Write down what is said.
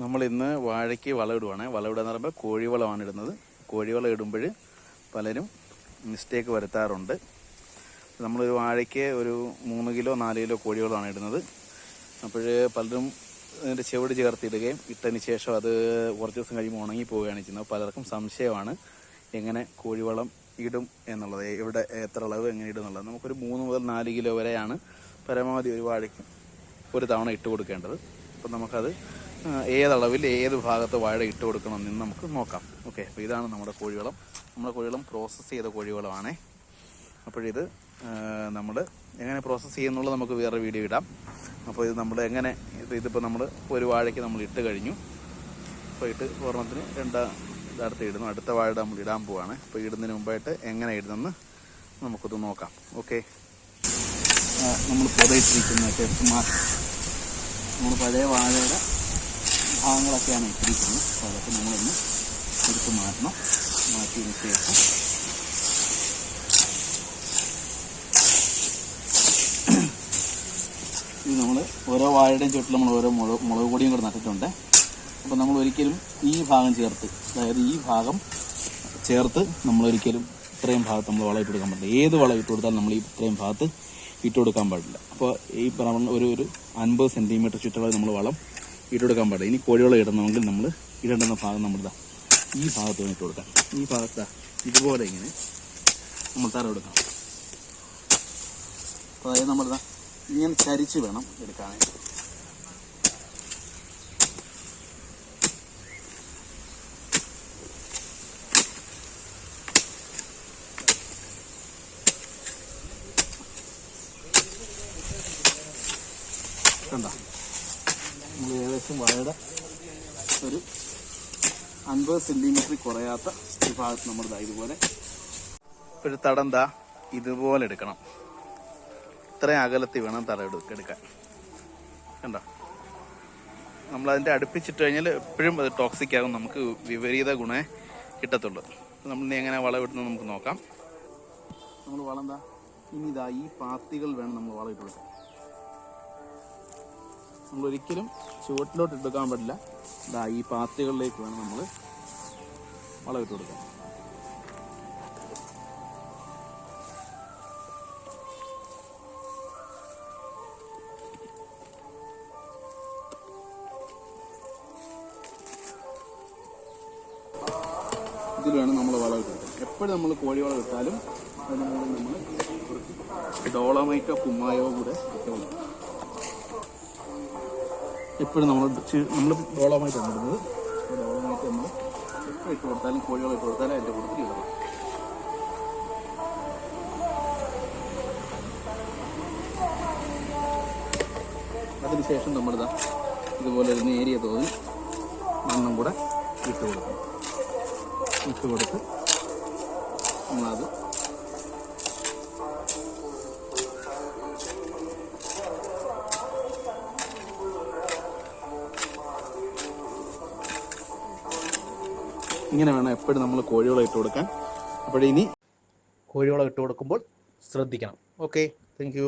നമ്മൾ ഇന്ന് വാഴയ്ക്ക് വളമിടുവാണ്. വളമിടുക എന്ന് പറയുമ്പോൾ കോഴിവളമാണ് ഇടുന്നത്. കോഴിവളം ഇടുമ്പോൾ പലരും മിസ്റ്റേക്ക് വരുത്താറുണ്ട്. നമ്മളൊരു വാഴയ്ക്ക് ഒരു മൂന്ന് കിലോ നാല് കിലോ കോഴിവളമാണ് ഇടുന്നത്. അപ്പോൾ പലരും അതിന്റെ ചെവിട് ചേർത്തിടുകയും ഇട്ടതിന് ശേഷം അത് കുറച്ച് ദിവസം കഴിയുമ്പോൾ ഉണങ്ങി പോവുകയാണ് ചെയ്യുന്നത്. പലർക്കും സംശയമാണ് എങ്ങനെ കോഴിവളം ഇടും എന്നുള്ളത്. എവിടെ എത്ര അളവ് എങ്ങനെ ഇടും എന്നുള്ളത്. നമുക്കൊരു മൂന്ന് മുതൽ നാല് കിലോ വരെയാണ് പരമാവധി ഒരു വാഴയ്ക്ക് ഒരു തവണ ഇട്ട് കൊടുക്കേണ്ടത്. അപ്പം നമുക്കത് ഏതളവിൽ ഏത് ഭാഗത്ത് വാഴ ഇട്ട് കൊടുക്കണം എന്ന് നമുക്ക് നോക്കാം. ഓക്കെ അപ്പോൾ ഇതാണ് നമ്മുടെ കോഴിവളം. നമ്മുടെ കോഴിവളം പ്രോസസ്സ് ചെയ്ത കോഴിവളമാണേ. അപ്പോഴിത് നമ്മൾ എങ്ങനെ പ്രോസസ്സ് ചെയ്യുന്നുള്ളത് നമുക്ക് വേറെ വീഡിയോ ഇടാം. അപ്പോൾ ഇത് നമ്മൾ എങ്ങനെ ഇത് ഇതിപ്പോൾ നമ്മൾ ഒരു വാഴയ്ക്ക് നമ്മൾ ഇട്ട് കഴിഞ്ഞു. അപ്പോൾ ഇട്ട് ഒരെണ്ണത്തിന് രണ്ടാ ഇതടുത്ത് ഇടുന്നു. അടുത്ത വാഴ നമ്മൾ ഇടാൻ പോവാണ്. അപ്പോൾ ഇടുന്നതിന് മുമ്പായിട്ട് എങ്ങനെ ഇടുന്നെന്ന് നമുക്കൊന്ന് നോക്കാം. ഓക്കെ. നമ്മൾ പുതയിട്ടിരിക്കുന്ന മാറ്റി നമ്മൾ പഴയ വാഴയുടെ ഭാഗങ്ങളൊക്കെയാണ് ഇട്ടിരിക്കുന്നത്. അപ്പോൾ അതൊക്കെ നമ്മളൊന്ന് എടുത്ത് മാറ്റണം. മാറ്റിയതിന് ശേഷം ഇത് നമ്മൾ ഓരോ വാഴയുടെയും ചുട്ടിൽ നമ്മൾ ഓരോ മുളക് മുളക് പൊടിയും കൂടെ നട്ടിട്ടുണ്ട്. അപ്പോൾ നമ്മൾ ഒരിക്കലും ഈ ഭാഗം ചേർത്ത് അതായത് ഈ ഭാഗം ചേർത്ത് നമ്മളൊരിക്കലും ഇത്രയും ഭാഗത്ത് നമ്മൾ വളം കൊടുക്കാൻ പറ്റില്ല. ഏത് വളം ഇട്ട് കൊടുത്താലും നമ്മൾ ഈ ഇത്രയും ഭാഗത്ത് ഇട്ട് കൊടുക്കാൻ പാടില്ല. അപ്പോൾ ഈ പറഞ്ഞ ഒരു ഒരു അൻപത് സെന്റിമീറ്റർ ചുറ്റളവ് നമ്മൾ വളം ഇട്ട് കൊടുക്കാൻ പാടില്ല. ഇനി കോഴിവളം ഇടണമെങ്കിൽ നമ്മൾ ഇടേണ്ടുന്ന ഭാഗം നമ്മുടെ ഈ ഭാഗത്ത് വേണം ഇട്ട് കൊടുക്കാം. ഈ ഭാഗത്ത് ഇതുപോലെ ഇങ്ങനെ നമ്മൾ തറ അപ്പോൾ അതായത് നമ്മളിതാ ഇങ്ങനെ ചരിച്ച് വേണം എടുക്കാനായിട്ട്. കണ്ട? ഏകദേശം വാഴയുടെ ഒരു അൻപത് സെന്റിമീറ്റർ കുറയാത്ത ഈ ഭാഗത്ത് നമ്മൾ ഇതുപോലെ ഒരു തടം ദാ ഇതുപോലെ എടുക്കണം. ഇത്രയും അകലത്തിൽ വേണം തടം എടുക്ക- എടുക്കാൻ. കണ്ട? നമ്മൾ അതിന്റെ അടുപ്പിച്ചിട്ട് കഴിഞ്ഞാൽ എപ്പോഴും അത് ടോക്സിക് ആകും. നമുക്ക് വിപരീത ഗുണേ കിട്ടത്തുള്ളൂ. നമ്മൾ എങ്ങനെ വളം ഇടുന്നത് നമുക്ക് നോക്കാം. നമ്മൾ വളം എന്താ ഇനി ഇതാ ഈ പാത്തികൾ വേണം നമ്മൾ വളം ഇട്ട് നമ്മൾ ഒരിക്കലും ചുവട്ടിലോട്ട് എടുക്കാൻ പാടില്ല. ഇതാ ഈ പാത്തികളിലേക്ക് വേണം നമ്മൾ വളമിട്ട് കൊടുക്കാൻ. ഇതിൽ വേണം നമ്മൾ വളം എപ്പോഴും നമ്മൾ കോഴിവളം ഇട്ടാലും അതിന് നമ്മൾ ഡോളമൈറ്റോ കുമ്മായോ കൂടെ ഇട്ട് കൊടുക്കും. എപ്പോഴും നമ്മൾ നമ്മൾ ഡോളമായിട്ടാണ് ഇടുന്നത്. ഡോളമായിട്ട് നമ്മൾ എപ്പോൾ ഇട്ട് കൊടുത്താലും ഇട്ട് കൊടുത്താലും അതിന്റെ കൂട്ടത്തിൽ ഇടണം അതിനുശേഷം നമ്മളിതാ ഇതുപോലെ ഒരു നേരിയ തോതിൽ മണ്ണും കൂടെ ഇട്ട് കൊടുക്കണം ഇട്ട് കൊടുത്ത് ഇങ്ങനെ വേണം എപ്പോഴും നമ്മൾ കോഴിവളം ഇട്ട് കൊടുക്കാൻ. അപ്പോഴിനി കോഴിവളം ഇട്ട് കൊടുക്കുമ്പോൾ ശ്രദ്ധിക്കണം. Okay thank